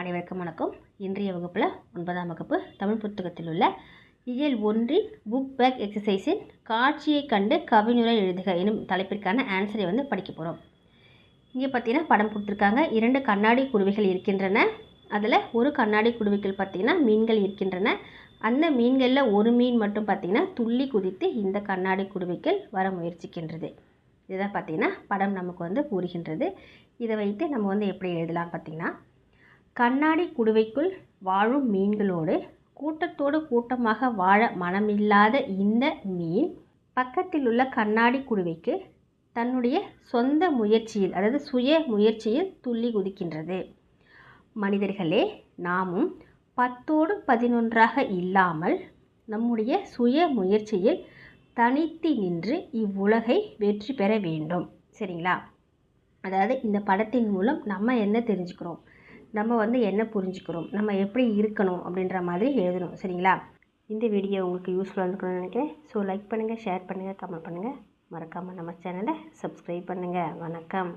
அனைவருக்கும் வணக்கம். இன்றைய வகுப்பில் ஒன்பதாம் வகுப்பு தமிழ் புத்தகத்தில் உள்ள இயல் ஒன்றின் புக் பேக் எக்ஸசைஸின் காட்சியை கண்டு கவிஞரை எழுதுக எனும் தலைப்பிற்கான ஆன்சரை வந்து படிக்க போகிறோம் இங்கே பார்த்தீங்கன்னா படம் கொடுத்துருக்காங்க இரண்டு கண்ணாடி குடுவைகள் இருக்கின்றன. அதில் ஒரு கண்ணாடி குடுவைகள் பார்த்தீங்கன்னா மீன்கள் இருக்கின்றன. அந்த மீன்களில் ஒரு மீன் மட்டும் பார்த்தீங்கன்னா துள்ளி குதித்து இந்த கண்ணாடி குடுவைக்குள் வர முயற்சிக்கின்றது. இதுதான் பார்த்தீங்கன்னா படம் நமக்கு வந்து கூறுகின்றது. இதை வைத்து நம்ம வந்து எப்படி எழுதலாம் பார்த்திங்கன்னா கண்ணாடி குடுவைக்குள் வாழும் மீன்களோடு கூட்டத்தோடு கூட்டமாக வாழ மனமில்லாத இந்த மீன் பக்கத்தில் உள்ள கண்ணாடி குடுவைக்கு தன்னுடைய சொந்த முயற்சியில் அதாவது சுய முயற்சியில் துள்ளி குதிக்கின்றது. மனிதர்களே நாமும் பத்தோடு பதினொன்றாக இல்லாமல் நம்முடைய சுய முயற்சியில் தனித்து நின்று இவ்வுலகை வெற்றி பெற வேண்டும். சரிங்களா? அதாவது இந்த படத்தின் மூலம் நம்ம என்ன தெரிஞ்சுக்கிறோம்? நம்ம வந்து என்ன புரிஞ்சுக்கிறோம்? நம்ம எப்படி இருக்கணும்? அப்படின்ற மாதிரி எழுதணும். சரிங்களா? இந்த வீடியோ உங்களுக்கு யூஸ்ஃபுல்லாக இருக்கணும்னு நினைக்கிறேன். ஸோ லைக் பண்ணுங்கள் ஷேர் பண்ணுங்கள் கமெண்ட் பண்ணுங்கள் மறக்காமல் நம்ம சேனலை சப்ஸ்கிரைப் பண்ணுங்கள் வணக்கம்.